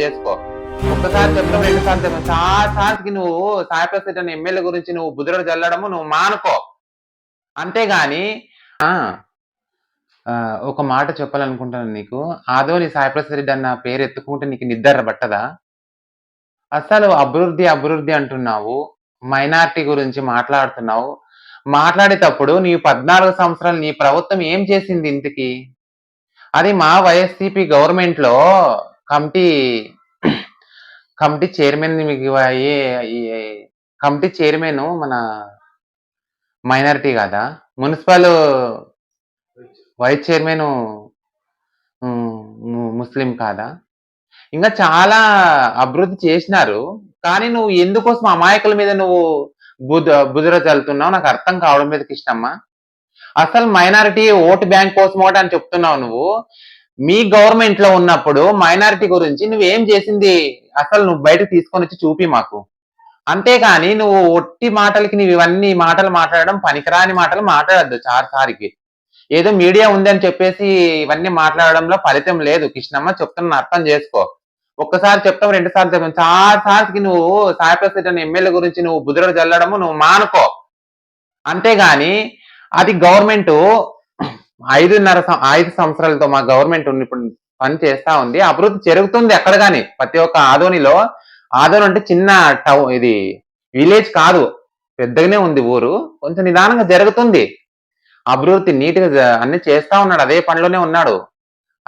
చేసుకో. ఒక్కసారి చెప్తాం రెండు సార్లు చెప్తాం. చాలా సార్కి నువ్వు సాయి ప్రసాద్ అనే ఎమ్మెల్యే గురించి నువ్వు బుధుడు చల్లడము నువ్వు మానుకో. అంతేగాని ఆ, ఒక మాట చెప్పాలనుకుంటాను నీకు. ఆదోని సాయి ప్రసాద్ రెడ్డి అన్న పేరు ఎత్తుకుంటే నీకు నిద్ర పట్టదా? అసలు అభివృద్ధి అభివృద్ధి అంటున్నావు. మైనార్టీ గురించి మాట్లాడుతున్నావు. మాట్లాడేటప్పుడు నీ పద్నాలుగు సంవత్సరాలు నీ ప్రభుత్వం ఏం చేసింది ఇంతకి? అది మా వైఎస్సిపి గవర్నమెంట్లో కమిటీ కమిటీ చైర్మన్ మీకు అయ్యే కమిటీ చైర్మన్ మన మైనారిటీ కాదా? మున్సిపల్ వైస్ చైర్మన్ ముస్లిం కాదా? ఇంకా చాలా అభివృద్ధి చేసినారు. కానీ నువ్వు ఎందుకోసం అమాయకుల మీద నువ్వు బుధ బుధుర చల్లుతున్నావు? నాకు అర్థం కావడం మీద కృష్ణమ్మ. అసలు మైనారిటీ ఓటు బ్యాంక్ కోసం ఒకటి అని చెప్తున్నావు నువ్వు. మీ గవర్నమెంట్లో ఉన్నప్పుడు మైనారిటీ గురించి నువ్వేం చేసింది? అసలు నువ్వు బయటకు తీసుకొని వచ్చి చూపి మాకు. అంతేకాని నువ్వు ఒట్టి మాటలకి నువ్వు ఇవన్నీ మాటలు మాట్లాడడం పనికిరాని మాటలు మాట్లాడద్దు చారుసారికి ఏదో మీడియా ఉందని చెప్పేసి ఇవన్నీ మాట్లాడడంలో ఫలితం లేదు. కృష్ణమ్మ చెప్తున్న అర్థం చేసుకో. ఒక్కసారి చెప్తాం రెండు సార్లు చెప్తాం చాలా సార్కి నువ్వు సాయప్రసిడ్ అనే ఎమ్మెల్యే గురించి నువ్వు బుధుడు చల్లడము నువ్వు మానుకో. అంతేగాని అది గవర్నమెంట్ ఐదున్నర సం- ఐదు సంవత్సరాలతో మా గవర్నమెంట్ ఉంది ఇప్పుడు పని చేస్తా ఉంది. అభివృద్ధి జరుగుతుంది ఎక్కడ కానీ ప్రతి ఒక్క ఆదోనిలో ఆదోని అంటే చిన్న టౌన్ ఇది విలేజ్ కాదు. పెద్దగానే ఉంది ఊరు. కొంచెం నిదానంగా జరుగుతుంది. అభివృద్ధి నీట్గా అన్ని చేస్తా ఉన్నాడు. అదే పనిలోనే ఉన్నాడు.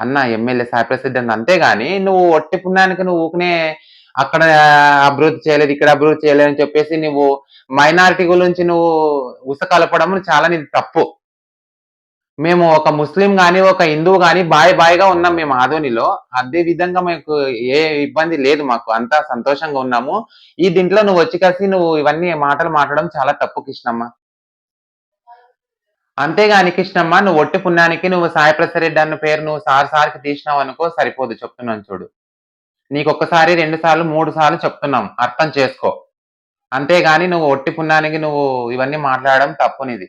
అన్న ఎమ్మెల్యే సాయి ప్రసిద్ధి అంతేగాని నువ్వు ఒట్టి పుణ్యానికి నువ్వు ఊకనే అక్కడ అభివృద్ధి చేయలేదు ఇక్కడ అభివృద్ధి చేయలేదు అని చెప్పేసి నువ్వు మైనారిటీ గురించి నువ్వు ఉసకలపడం చాలా నీది తప్పు. మేము ఒక ముస్లిం కానీ ఒక హిందువు కానీ బాయ్ బాయ్గా ఉన్నాం మేము ఆదోనిలో. అదే విధంగా మాకు ఏ ఇబ్బంది లేదు మాకు. అంతా సంతోషంగా ఉన్నాము. ఈ దీంట్లో నువ్వు వచ్చి కలిసి నువ్వు ఇవన్నీ మాటలు మాట్లాడడం చాలా తప్పు కృష్ణమ్మ. అంతేగాని కృష్ణమ్మ నువ్వు ఒట్టి పుణ్యానికి నువ్వు సాయిప్రసాద్ రెడ్డి అన్న పేరు నువ్వు సార్ సార్కి తీసినావు అనుకో సరిపోదు చెప్తున్నాను చూడు. నీకు ఒక్కసారి రెండు సార్లు మూడు సార్లు చెప్తున్నాం. అర్థం చేసుకో. అంతేగాని నువ్వు ఒట్టి పుణ్యానికి నువ్వు ఇవన్నీ మాట్లాడడం తప్పునిది